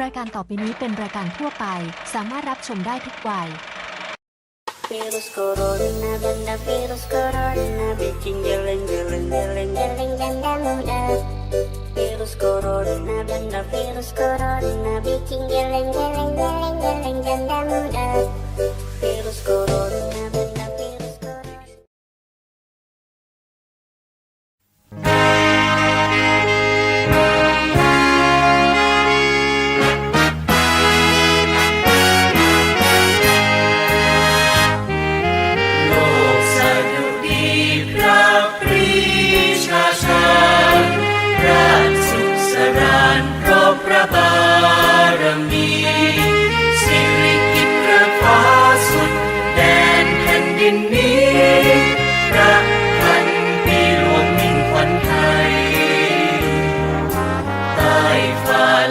รายการต่อไปนี้เป็นรายการทั่วไป สามารถรับชมได้ทุกวัย virus corona benda virus corona bikin geleng geleng geleng geleng janda muda virus corona benda virus corona bikin geleng geleng geleng geleng janda muda virus corona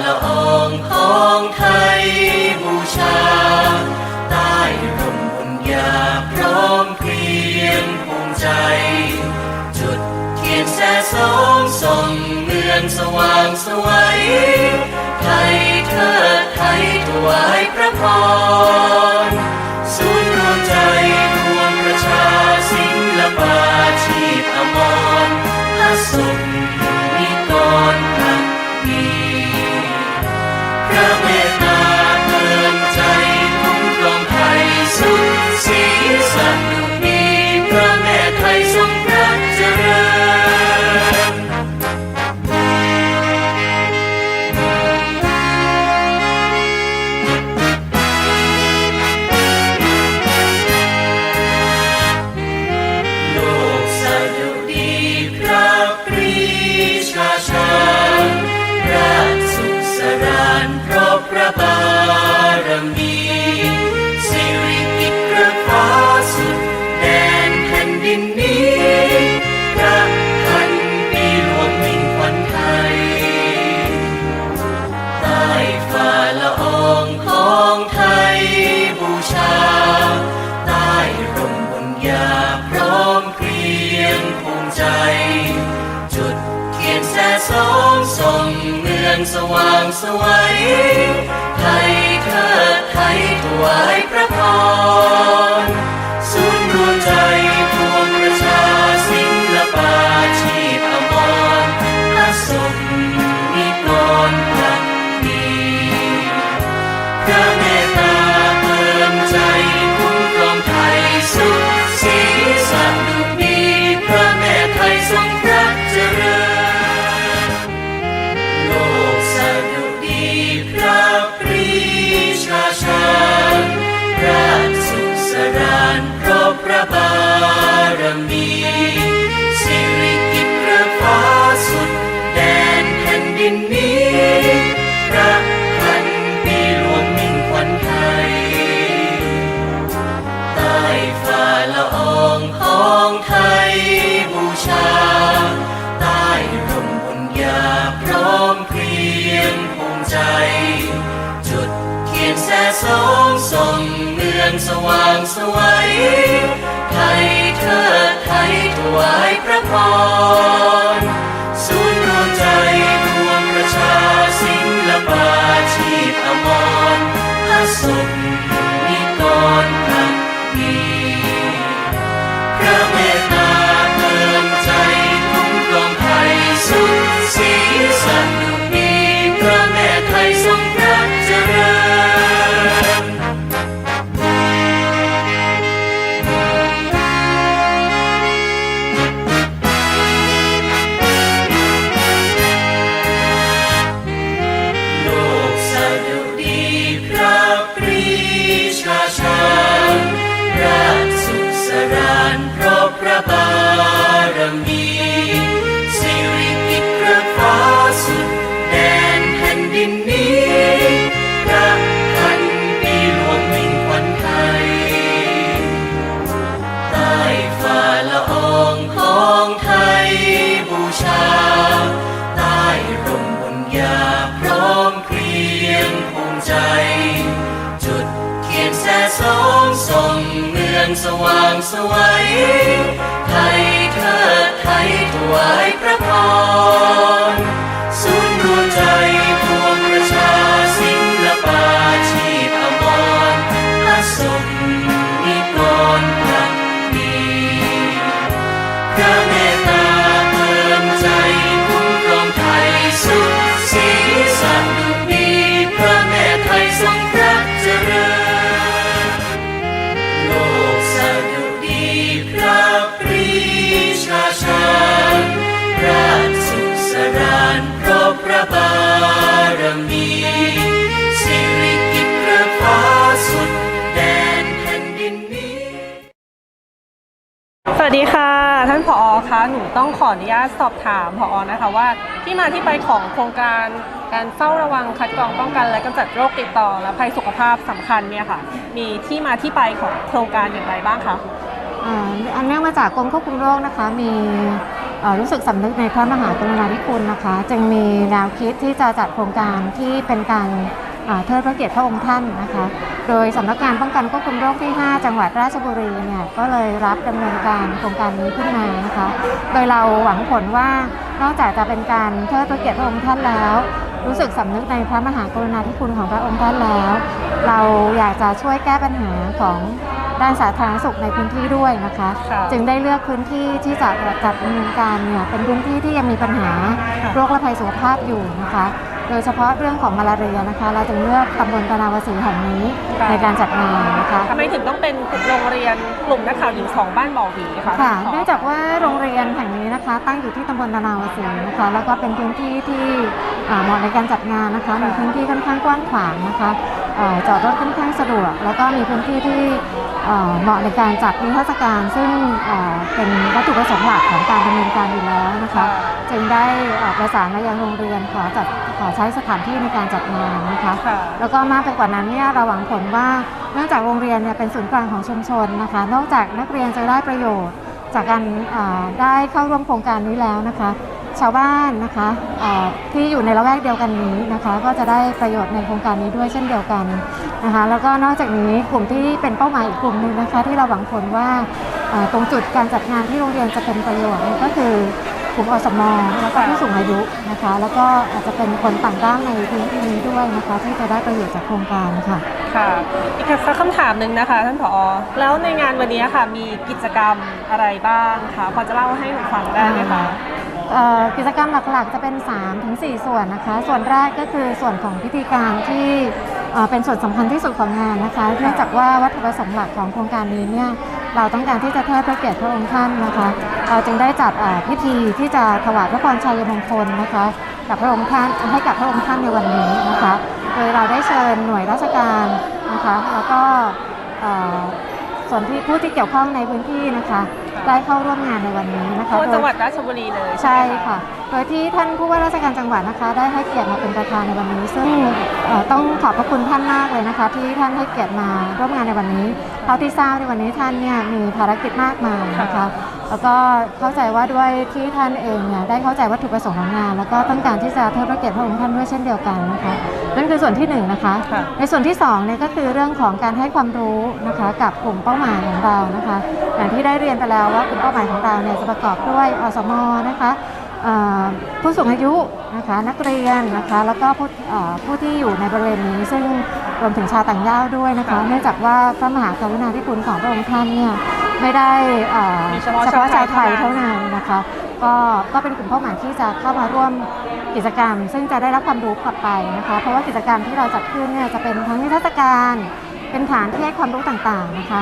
ละอองของไทยบูชา ใต้ร่มบุญญาพร้อมเพรียงภูมิใจ จุดเทียนแสสองส่องเมืองสว่างสวยไทยเธอไทยถวายพระพร ว่างสวยไทยเธอไทยถวายพระพร พระพร ชา ใต้ร่มบุญญาพร้อมเพรียงภูมิใจ จุดเทียนแสสองส่งเมืองสว่างสวยไทยเธอไทยถวายพระพร สวัสดีค่ะ ท่านผอคะหนูต้องขออนุญาตสอบถามผอนะคะว่า ที่มาที่ไปของโครงการการเฝ้าระวังคัดกรองป้องกัน และกำจัดโรคติดต่อและภัยสุขภาพสำคัญเนี่ยค่ะ มีที่มาที่ไปของโครงการอย่างไรบ้างคะอ่าอันเนื่องมาจากกรมควบคุมโรคนะคะ มีเอ่อรู้สึกสำนึกในพระมหากรุณาธิคุณนะคะ จึงมีแนวคิดที่จะจัดโครงการที่เป็นการอ่า เทิดพระเกียรติพระองค์ท่านนะคะ โดยสำนักงานป้องกันควบคุมโรคที่ 5 จังหวัดราชบุรีเนี่ยก็เลยรับดำเนินการโครงการนี้ขึ้นมานะคะ โดยเราหวังผลว่านอกจากจะเป็นการเทิดพระเกียรติพระองค์ท่านแล้ว รู้สึกสำนึกในพระมหากรุณาธิคุณของพระองค์ท่านแล้ว เราอยากจะช่วยแก้ปัญหาของด้านสาธารณสุขในพื้นที่ด้วยนะคะค่ะจึงได้เลือกพื้นที่ที่จะจัดดำเนินการเนี่ยเป็นพื้นที่ที่ยังมีปัญหาค่ะโรคและภัยสุขภาพอยู่นะคะ โดยเฉพาะเรื่องของมาลาเรียนะคะ เราจึงเลือกตำบลตะนาวสีแห่งนี้ในการจัดงานนะคะ ทำไมถึงต้องเป็นโรงเรียนกลุ่มนักข่าวหญิงของบ้านบ่อหวีคะค่ะท่ผเนื่องจากว่าโรงเรียนแห่งนี้นะคะ ตั้งอยู่ที่ตำบลตะนาวสีนะคะ แล้วก็เป็นพื้นที่ที่อ่าเหมาะในการจัดงานนะคะ มีพื้นที่ค่อนข้างกว้างขวางนะคะเอ่อจอดรถค่อนข้างสะดวก แล้วก็มีพื้นที่ที่เอ่อเหมาะในการจัดนิทรรศการ ซึ่งเอ่อเป็นวัตถุประสงค์หลักของการดำเนินการอยู่แล้วนะคะ จึงได้เอ่อประสานมายังโรงเรียนขอจัดขอ ใช้สถานที่ในการจัดงานนะคะค่ะ แล้วก็มากไปกว่านั้นเนี่ยเราหวังผลว่าเนื่องจากโรงเรียนเนี่ยเป็นศูนย์กลางของชุมชนนะคะ นอกจากนักเรียนจะได้ประโยชน์ จากการอ่าได้เข้าร่วมโครงการนี้แล้วนะคะ ชาวบ้านนะคะอ่าที่อยู่ในละแวกเดียวกันนี้นะคะ ก็จะได้ประโยชน์ในโครงการนี้ด้วยเช่นเดียวกันนะคะ แล้วก็นอกจากนี้กลุ่มที่เป็นเป้าหมายอีกกลุ่มหนึ่งนะคะ ที่เราหวังผลว่าอ่าตรงจุดการจัดงานที่โรงเรียนจะเป็นประโยชน์เนี่ยก็คือ กลุ่มอสมแล้วก็ผู้สูงอายุนะคะ แล้วก็อาจจะเป็นคนต่างด้าวในพื้นที่นี้ด้วยนะคะที่จะได้ประโยชน์จากโครงการค่ะค่ะอีกสักคำถามหนึ่งนะคะท่านผอ แล้วในงานวันนี้ค่ะมีกิจกรรมอะไรบ้างคะพอจะเล่าให้หนูฟังได้ไหมคะเอ่อกิจกรรมหลักๆ จะเป็น 3-4 ส่วนนะคะ ส่วนแรกก็คือส่วนของพิธีการที่เอ่อเป็นส่วนสำคัญที่สุดของงานนะคะ เนื่องจากว่าวัตถุประสงค์หลักของโครงการนี้เนี่ยเราต้องการที่จะเทิดพระเกียรติพระองค์ท่านนะคะเรา จึงได้จัดเอ่อพิธีที่จะถวายพระพรชัยมงคลนะคะกับพระองค์ท่านให้กับพระองค์ท่านในวันนี้นะคะ โดยเราได้เชิญหน่วยราชการนะคะแล้วก็เอ่อส่วนที่ผู้ที่เกี่ยวข้องในพื้นที่นะคะได้เข้าร่วมงานในวันนี้นะคะทั่วโดยจังหวัดราชบุรีเลยใช่ไหมค่ะ โดยที่ท่านผู้ว่าราชการจังหวัดนะคะ ได้ให้เกียรติมาเป็นประธานในวันนี้ ซึ่งเอ่อต้องขอบพระคุณท่านมากเลยนะคะ ที่ท่านให้เกียรติมาร่วมงานในวันนี้เท่าที่ทราบในวันนี้ท่านเนี่ยมีภารกิจมากมายนะคะ แล้วก็เข้าใจว่าด้วยที่ท่านเองเนี่ยได้เข้าใจวัตถุประสงค์ของงาน แล้วก็ต้องการที่จะเทิดพระเกียรติพระองค์ท่านด้วยเช่นเดียวกันนะคะนั่นคือส่วนที่หนึ่งนะคะค่ะในส่วนที่2เนี่ยก็คือเรื่องของการให้ความรู้นะคะกับกลุ่มเป้าหมายของเรานะคะอย่างที่ได้เรียนไปแล้วว่ากลุ่มเป้าหมายของเราเนี่ยจะประกอบด้วยอสมนะคะเอ่อผู้สูงอายุนะคะนักเรียนนะคะแล้วก็ผู้เอ่อผู้ที่อยู่ในบริเวณนี้ซึ่งรวมถึงชาวต่างด้าวด้วยนะคะ เนื่องจากว่าพระมหากรุณาธิคุณของพระองค์ท่านเนี่ย ไม่ได้เอ่อมีเฉพาะเฉพาะชาวไทยชาวไทยเท่าเท่านั้นนั้นนะคะก็ก็เป็นกลุ่มเป้าหมายที่จะเข้ามาร่วมกิจกรรม ซึ่งจะได้รับความรู้กลับไปนะคะเพราะว่ากิจกรรมที่เราจัดขึ้นเนี่ยจะเป็นทั้งนิทรรศการเป็นฐานที่ให้ความรู้ต่างๆนะคะ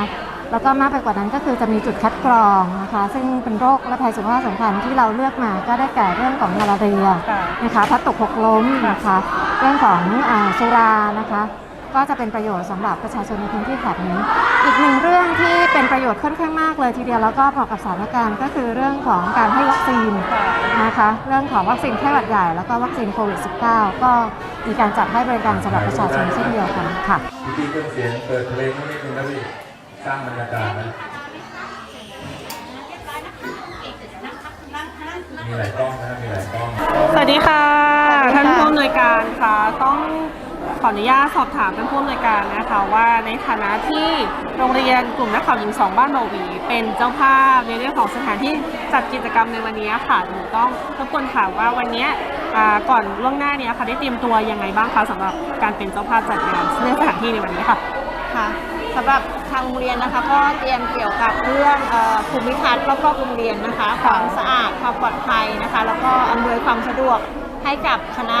แล้วก็มากไปกว่านั้นก็คือจะมีจุดคัดกรองนะคะ ซึ่งเป็นโรคและภัยสุขภาพสำคัญที่เราเลือกมาก็ได้แก่เรื่องของมาลาเรียค่ะนะคะพลัดตกหกล้มนะคะ เรื่องของอาสุรานะคะ ก็จะเป็นประโยชน์สำหรับประชาชนในพื้นที่แถบนี้ อีกหนึ่งเรื่องที่เป็นประโยชน์ค่อนข้างมากเลยทีเดียวแล้วก็เหมาะกับสถานการณ์ก็คือเรื่องของการให้วัคซีนค่ะนะคะเรื่องของวัคซีนไข้หวัดใหญ่แล้วก็วัคซีนโควิด -19 ก็มีการจัดให้บริการสำหรับประชาชนเช่นเดียวกันค่ะวิธีเครื่องเสียงเปิดเพลงนิดนึงนะพี่สร้างบรรยากาศนะมีหลายกล้องนะมีหลายกล้องสวัสดีค่ะสวัสดีค่ะท่านผู้อำนวยการค่ะต้อง ขออนุญาตสอบถามท่านผู้อำนวยการนะคะว่าในฐานะที่โรงเรียนกลุ่มนักข่าวหญิงสองบ้านเบาหวี เป็นเจ้าภาพในเรื่องของสถานที่จัดกิจกรรมในวันนี้ค่ะหนูต้องรบกวนถามว่าวันนี้ก่อนล่วงหน้านี้ค่ะได้เตรียมตัวยังไงบ้างคะสำหรับการเป็นเจ้าภาพจัดงานเรื่องสถานที่ในวันนี้ค่ะค่ะสำหรับทางโรงเรียนนะคะก็เตรียมเกี่ยวกับเรื่องภูมิทัศน์รอบๆโรงเรียนนะคะความสะอาดความปลอดภัยนะคะ แล้วก็อำนวยความสะดวก ให้กับคณะ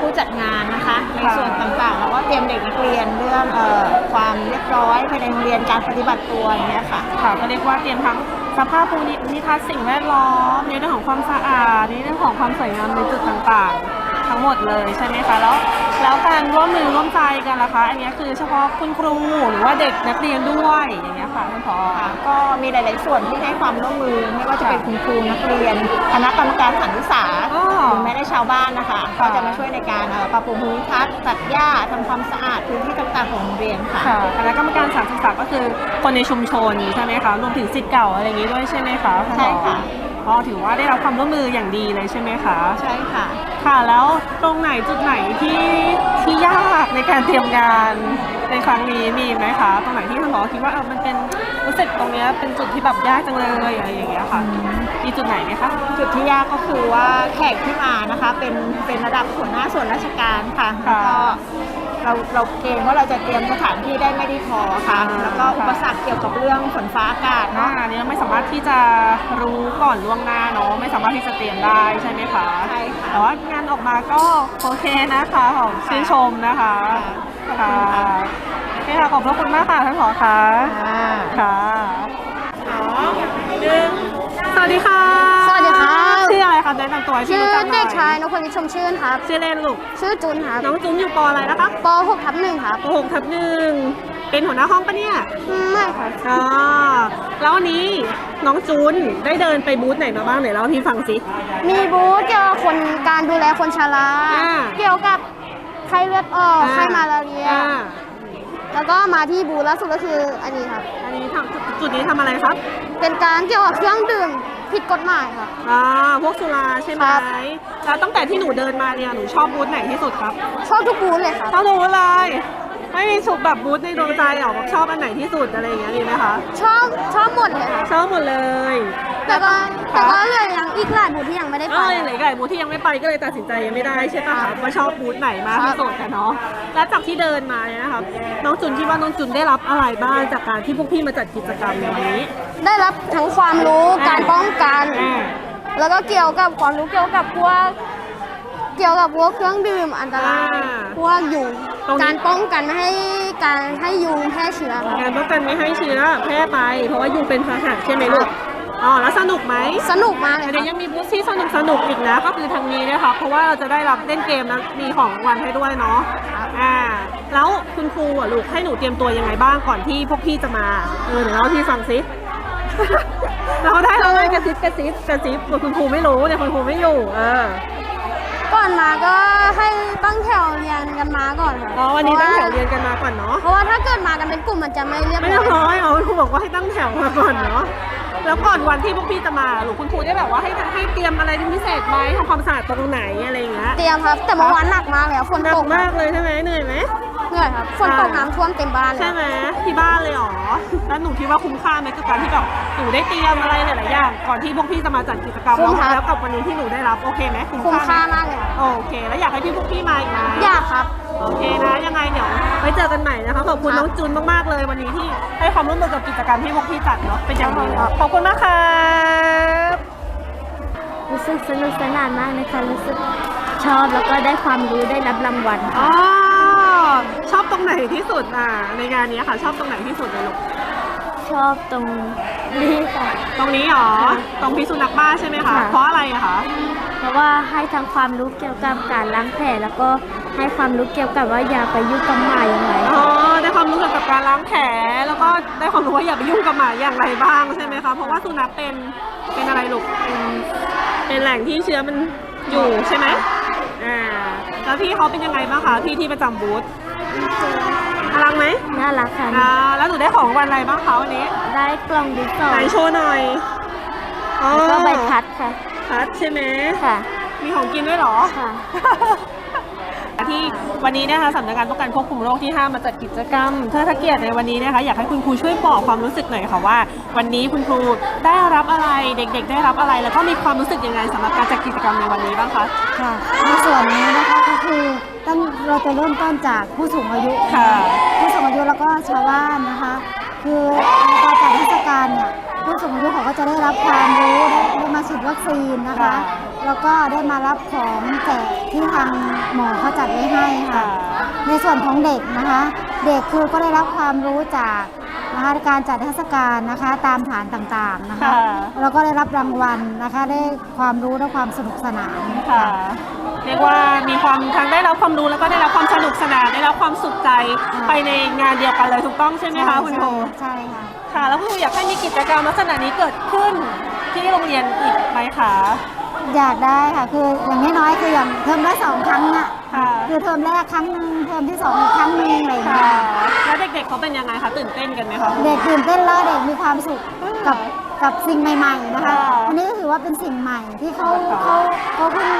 ผู้จัดงานนะคะในส่วนต่างๆ แล้วก็เตรียมเด็กนักเรียนเรื่องเออความเรียบร้อยภายในโรงเรียนการปฏิบัติตัวอย่างเงี้ยค่ะ ค่ะก็เรียกว่าเตรียมทั้งสภาพภูมิทัศน์สิ่งแวดล้อมในเรื่องของความสะอาดในเรื่องของความสวยงามในจุดต่างๆ ทั้งหมดเลยใช่ไหมคะแล้วแล้วการร่วมมือร่วมใจกันล่ะคะอันนี้คือเฉพาะคุณครูหรือว่าเด็กนักเรียนด้วยอย่างเงี้ยค่ะท่านผอค่ะก็มีหลาย ๆ ส่วนที่ให้ความร่วมมือไม่ว่าจะเป็นคุณครูนักเรียนคณะกรรมการสถานศึกษาอ๋อหรือแม้แต่ชาวบ้านนะคะค่ะก็จะมาช่วยในการเอ่อปรับปรุงภูมิทัศน์ตัดหญ้าทำความสะอาดพื้นที่ต่าง ๆ ของโรงเรียนค่ะค่ะคณะกรรมการสถานศึกษาก็คือคนในชุมชนใช่ไหมคะรวมถึงสิทธิ์เก่าอะไรอย่างนี้ด้วยใช่ไหมคะท่านผอใช่ค่ะก็ถือว่าได้รับความร่วมมืออย่างดีเลยใช่ไหมคะ ใช่ค่ะ ค่ะ แล้วตรงไหนจุดไหนที่ที่ยากในการเตรียมงานในครั้งนี้มีไหมคะ ตรงไหนที่ท่านผอคิดว่าเออมันเป็นรู้สึกตรงเนี้ยเป็นจุดที่แบบยากจังเลยอะไรอย่างเงี้ยค่ะมีจุดไหนไหมคะจุดที่ยากก็คือว่าแขกที่มานะคะ เป็นเป็นระดับหัวหน้าส่วนราชการค่ะค่ะแล้วก็ เราเราเกรงว่าเราจะเตรียมสถานที่ได้ไม่ดีพอค่ะอ่าแล้วก็ค่ะอุปสรรคเกี่ยวกับเรื่องฝนฟ้าอากาศเนาะเนาะอันนี้เราไม่สามารถที่จะรู้ก่อนล่วงหน้าเนาะไม่สามารถที่จะเตรียมได้ใช่ไหมคะใช่ค่ะแต่ว่างานออกมาก็โอเคนะคะขอชื่นชมนะคะค่ะค่ะโอเคค่ะขอบพระคุณมากค่ะท่านผอคะอ่าค่ะสองหนึ่งสวัสดีค่ะ แนะนำตัวให้พี่ชื่อรู้จักหน่เด็อยกชายนพวิทย์ชมชื่นครับ ชื่อเล่นลูก ชื่อจุนครับน้องจุ้มอยู่ปออะไรนะคะป .6 ทับหนึ่งครับปหกทับหนึ่งเป็นหัวหน้าห้องปะเนี่ยอืมไม่ครับอ๋อแล้ววันนี้น้องจูนได้เดินไปบูธไหนมาบ้างไหนเล่าให้พี่ฟังสิ มีบูธเกี่ยวกับคนการดูแลคนชราอ่าเกี่ยวกับไข้เลือดออกอ่าไข้มาลาเรียอ่า แล้วก็มาที่บูธล่าสุดก็คืออันนี้ครับ อันนี้ทำจุดนี้ทำอะไรครับเป็นการเกี่ยวกับเครื่องดื่มผิดกฎหมายครับอ่าพวกสุราใช่ไหมครับ แล้วตั้งแต่ที่หนูเดินมาเนี่ยหนูชอบบูธไหนที่สุดครับชอบทุกบูธเลยครับชอบบูธเลย ไม่มีสุกแบบบูธในดวงใจหรอบอกชอบอันไหนที่สุดอะไรอย่างเงี้ยมีไหมคะชอบชอบหมดเลยครับชอบหมดเลย แต่ก็ค่ะแต่ก็เหลือยังอีกหลายบูธที่ยัง ไม่ได้เอไปอยังเหลืออกหลายบูธที่ยังไม่ไปก็เลยตัดสินใจยังไม่ได้ใช่ปะครับว่าชอบบูธไหนมากที่สุดกันเนาะแล้วจากที่เดินมาเนี่ยนะครับน้องจุนคิดว่าน้องจุนได้รับอะไรบ้างจากการที่พวกพี่มาจัดกิจกรรมในวันนี้ ได้รับทั้งความรู้การป้องกัน อ่าแล้วก็เกี่ยวกับความรู้เกี่ยวกับพวกเกี่ยวกับพวกเครื่องดื่มอันตรายอ่าพวกยุงตรงนี้ การป้องกันไม่ให้การให้ยุงแพร่เชื้อครับการป้องกันไม่ให้เชื้อแพร่ไป เพราะว่ายุงเป็นพาหะใช่ไหมลูก อ๋อแล้วสนุกไหมสนุกมากเลยคเดี๋รัยวบยังมีบูธที่สนุกสนุกอีกนะ ก็คือทางนี้นะคะเพราะว่าเราจะได้รับเล่นเกมแล้วมีของรางวัลให้ด้วยเนาะอ่าแล้วคุณครูอะลูกให้หนูเตรียมตัวยังไงบ้างก่อนที่พวกพี่จะมาเออเดี๋ยวเล่าให้พี่ฟังสิเราได้เราได้กระซิบกระซิบกระซิบคุณครูไม่รู้เนี่ยคุณครูไม่อยู่เออ ก่อนมาก็ให้ตั้งแถวเรียนกันมาก่อนครับอ๋อวันนี้ตั้งแถวเรียนกันมาก่อนเนาะ เพราะว่าถ้าเกิดมากันเป็นกลุ่มมันจะไม่เรียบไม่ร้เรีอยบร้อยอ๋อคุณครูบอกว่าให้ตั้งแถวมาก่อนเนาะ แล้วก่อนวันที่พวกพี่จะมาหรือคุณครูได้แบบว่าให้ให้เตรียมอะไรเป็นพิเศษไหมทำความสะอาดตรงไหนอะไรอย่างเงี้ยเตรียมครับ แต่เมื่อวานหนักมากเลยครับฝนหนัตกกมากเลยใช่ไหมเหนื่อยไหม เหนื่อยครับฝนตกอ่า น้ำท่วมเต็มบ้านเลยใช่ไหมที่บ้านเลยเหรอแล้วหนูคิดว่าคุ้มค่าไหมกับการที่แบบหนูได้เตรียมอะไรหลายๆอย่างก่อนที่พวกพี่จะมาจัดกิจกรรมแล้วแล้วกับวันนี้ที่หนูได้รับโอเคไหมคุ้มคุ้มค่าค่าไหมมากเลยครับโอเค แล้วอยากให้พี่พวกพี่มาอีกไหมอยากครับ โอเคนะ ยังไงเดี๋ยวไว้เจอกันใหม่นะคะ ขอบคุณครับน้องจูนมากๆเลยวันนี้ที่ให้ความร่วมมือกับกิจกรรมที่พวกพี่จัดเนาะเป็นอย่างดีขอบคุณมากครับรู้สึกสนุกสนานมากนะคะรู้สึกชอบแล้วก็ได้ความรู้ได้รับรางวัลอ๋อชอบตรงไหนที่สุดอะในงานนี้ค่ะ ชอบตรงไหนที่สุดเลยลูก ชอบตรงนี้ค่ะ ตรงนี้เหรอ ตรงพิษสุนัขบ้าใช่ไหมคะ ค่ะ เพราะอะไรอะคะ เพราะว่าให้ทั้งความรู้เกี่ยวกับการล้างแผลแล้วก็ให้ความรู้เกี่ยวกับว่าอย่าไปยุ่งกับหมาอย่างไรอ๋อ ได้ความรู้เกี่ยวกับการล้างแผล แล้วก็ได้ความรู้ว่าอย่าไปยุ่งกับหมาอย่างไรบ้างใช่ไหมคะ เพราะว่าสุนัขเป็น เป็นอะไรลูก เป็นเป็นแหล่งที่เชื้อมันอยู่ใช่ไหมอ่า แล้วพี่เขาเป็นยังไงบ้างคะ พี่ที่ประจำบูธ น่ารักไหมน่ารักค่ะอ่าแล้วหนูได้ของรางวันอะไรบ้างคะวันนี้ได้กล่องดินสอไหนโชว์หน่อยอ๋อแล้วก็ใบพัดค่ะ พัดใช่ไหมค่ะ มีของกินด้วยเหรอค่ะ ที่วันนี้นะคะสำนักงานป้องกันควบคุมโรคที่ 5 มาจัดกิจกรรมเทิดพระเกียรติในวันนี้นะคะอยากให้คุณครูช่วยบอกความรู้สึกหน่อยค่ะว่า วันนี้คุณครูได้รับอะไรเด็ก ๆ ได้รับอะไร แล้วก็มีความรู้สึกยังไงสำหรับการจัดกิจกรรมในวันนี้บ้างคะ ค่ะในส่วนนี้นะคะก็ คือต้นเราจะเริ่มต้นจากผู้สูงอายุค่ะ ผู้สูงอายุแล้วก็ชาวบ้านนะคะ คือในการจัดเทศกาลเนี่ยผู้สูงอายุเขาก็จะได้รับความรู้ได้ได้มาฉีดวัคซีนนะคะ ค่ะ แล้วก็ได้มารับของแจกที่ทางหมอเขาจัดไว้ให้ค่ะ ในส่วนของเด็กนะคะ เด็กคือก็ได้รับความรู้จาก นะคะการจัดเทรรศกาลนะคะตามฐานต่างๆนะคะ ค่ะ แล้วก็ได้รับรางวัลนะคะ ได้ความรู้และความสนุกสนาน ค่ะเรียกว่ามีความทั้งได้รับความรู้แล้วก็ได้รับความสนุกสนานได้รับความสุขใจไปในงานเดียวกันเลยถูกต้องใช่ไหมคะคุณครูใช่ค่ะ ค่ะ แล้วคุณครูอยากให้มีกิจกรรมลักษณะนี้เกิดขึ้นที่โรงเรียนอีกไหมคะ อยากได้ค่ะ คืออย่างน้อยๆคืออย่างเทอมละสองครั้งอะค่ะ คือเทอมแรกครั้งหนึ่งเทอมที่สองอีกครั้งหนึ่งอะไรอย่างเงี้ค่ะยแล้วเด็กๆเขาเป็นยังไงคะตื่นเต้นกันไหมคะ เด็กตื่นเต้นแล้วเด็กมีความสุขกับกับสิ่งใหม่ ๆ นะคะ ค่ะอันนี้ก็ถือว่าเป็นสิ่งใหม่ที่เขาค่ะ เขาเขาเพิ่ง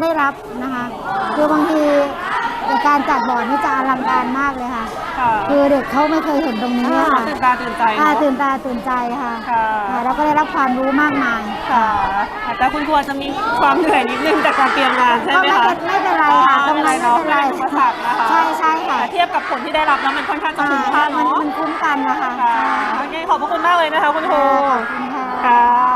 ได้รับนะคะ คือบางที การจัดบอร์ดนี่จะอลังการมากเลยค่ะ ค่ะคือเด็กเขาไม่เคยเห็นตรงนี้อะค่ะตื่นตาตื่นใจอ่าเนาะตื่นตาตื่นใจค่ะค่ะค่ะแล้วก็ได้รับความรู้มากมาย ค่ะแต่คุณครูอาจจะมีความเหนื่อยนิดนึงจากการเตรียมงานใช่ก็ไหมไม่คะเป็นไม่เป็นไรค่ะตรงนั้นไม่เป็นไรไม่เป็นอุปสรรคนะคะใช่ใช่ค่ะ แต่เทียบกับผลที่ได้รับแล้วมันค่อนข้างจะคุ้มค่ามันเนาะมันคุ้มกันนะคะค่ะโอเคขอบพระคุณมากเลยนะคะคุณครู ขอบคุณค่ะ ค่ะ